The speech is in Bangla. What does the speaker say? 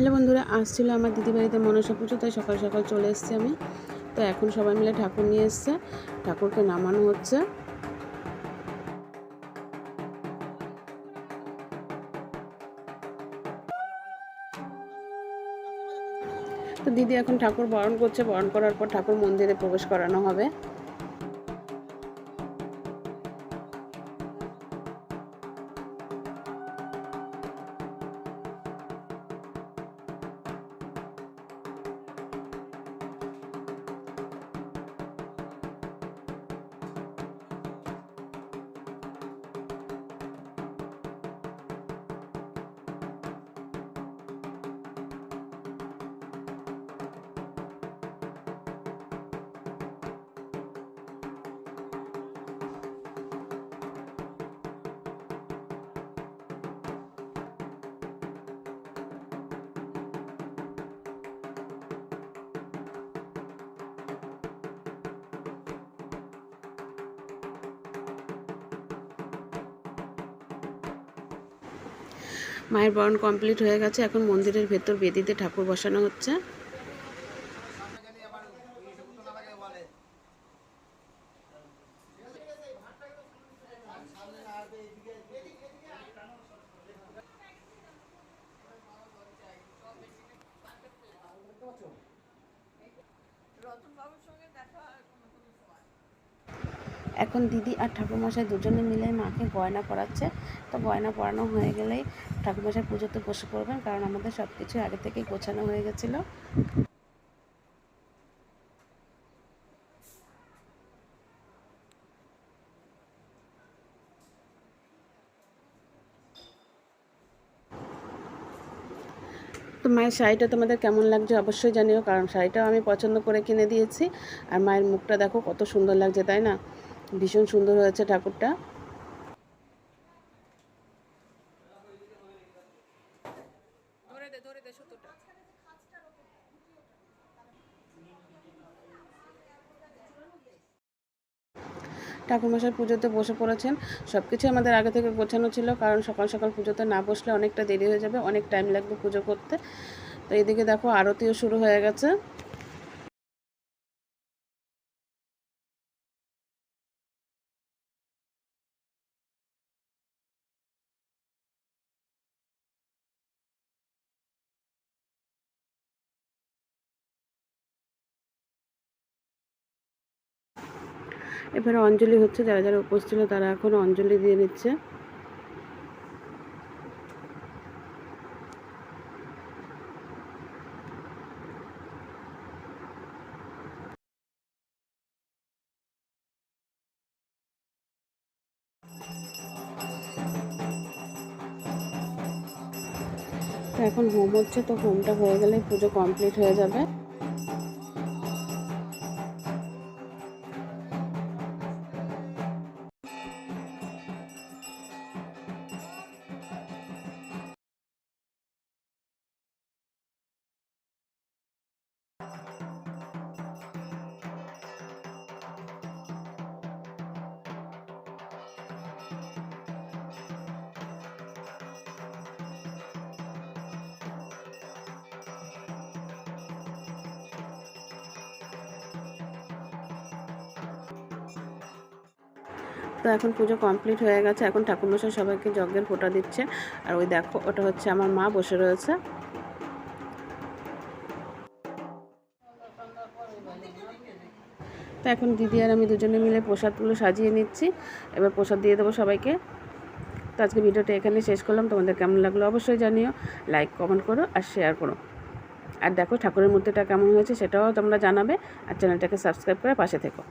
হ্যালো বন্ধুরা, আসছিল আমার দিদি বাড়িতে মনসা পুজো, তাই সকাল সকাল চলে এসেছি আমি। তো এখন সবাই মিলে ঠাকুর নিয়ে এসছে, ঠাকুরকে নামানো হচ্ছে। তো দিদি এখন ঠাকুর বরণ করছে, বরণ করার পর ঠাকুর মন্দিরে প্রবেশ করানো হবে। মায়ের বরণ কমপ্লিট হয়ে গেছে, এখন মন্দিরের ভেতর বেদিতে ঠাকুর বসানো হচ্ছে। এখন দিদি আর ঠাকুরমশাই দুজনে মিলে মাকে গয়না পরাচ্ছে। তো গয়না পরানো হয়ে গেলেই ঠাকুরমশাই পুজোতে বসে পড়বেন, কারণ আমাদের সব কিছু আগে থেকেই গোছানো হয়ে গেছিল। তো মায়ের শাড়িটা তোমাদের কেমন লাগছে অবশ্যই জানিও, কারণ শাড়িটাও আমি পছন্দ করে কিনে দিয়েছি। আর মায়ের মুখটা দেখো কত সুন্দর লাগছে, তাই না? ভীষণ সুন্দর হয়েছে ঠাকুরটা। ঠাকুরমশাই পুজোতে বসে পড়েছেন। সব কিছু আমাদের আগে থেকে গোছানো ছিল, কারণ সকাল সকাল পুজোতে না বসলে অনেকটা দেরি হয়ে যাবে, অনেক টাইম লাগবে পুজো করতে। তো এদিকে দেখো আরতিও শুরু হয়ে গেছে। এবারে অঞ্জলি হচ্ছে, যারা যারা উপস্থিত ছিল তারা এখন অঞ্জলি দিয়ে নিচ্ছে। তো এখন হোম হচ্ছে, তো হোমটা হয়ে গেলে পুজো কমপ্লিট হয়ে যাবে। তো এখন পুজো কমপ্লিট হয়ে গেছে। এখন ঠাকুরমশাই সবাইকে যজ্ঞের ফোঁটা দিচ্ছে। আর ওই দেখো, ওটা হচ্ছে আমার মা বসে রয়েছে। তো এখন দিদি আর আমি দুজনে মিলে প্রসাদগুলো সাজিয়ে নিচ্ছি। এবার প্রসাদ দিয়ে দেবো সবাইকে। তো আজকে ভিডিওটা এখানে শেষ করলাম। তোমাদের কেমন লাগল অবশ্যই জানিও। লাইক কমেন্ট করো আর শেয়ার করো। আর দেখো ঠাকুরের মূর্তিটা কেমন হয়েছে সেটাও তোমরা জানাবে। আর চ্যানেলটাকে সাবস্ক্রাইব করে পাশে থেকো।